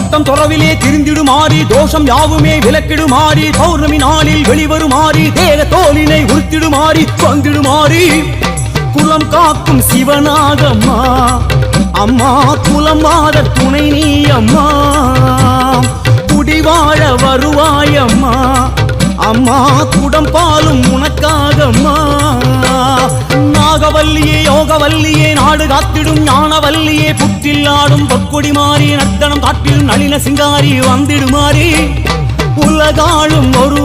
தோட்டம் துறவிலே திரிந்திடுமாறி தோஷம் யாவுமே விலக்கிடுமாறி பௌர்ணமி நாளில் வெளிவருமாறி தேக தோலினை உறுத்திடுமாறி வந்திடுமாறி குலம் காக்கும் சிவனாகம்மா அம்மா குலம் மாத துணை நீ அம்மா குடிவாழ வருவாயம்மா அம்மா குடம் பாலும் உனக்காகம்மா. நாகவல்லியே யோகவல்லியே நாடு காத்திடும் ஞானவல்லியே புற்றில் ஆடும் பொற்கொடி மாறி நத்தனம் காட்டிடும் நளின சிங்காரி வந்திடுமாறி. உலகாளும் ஒரு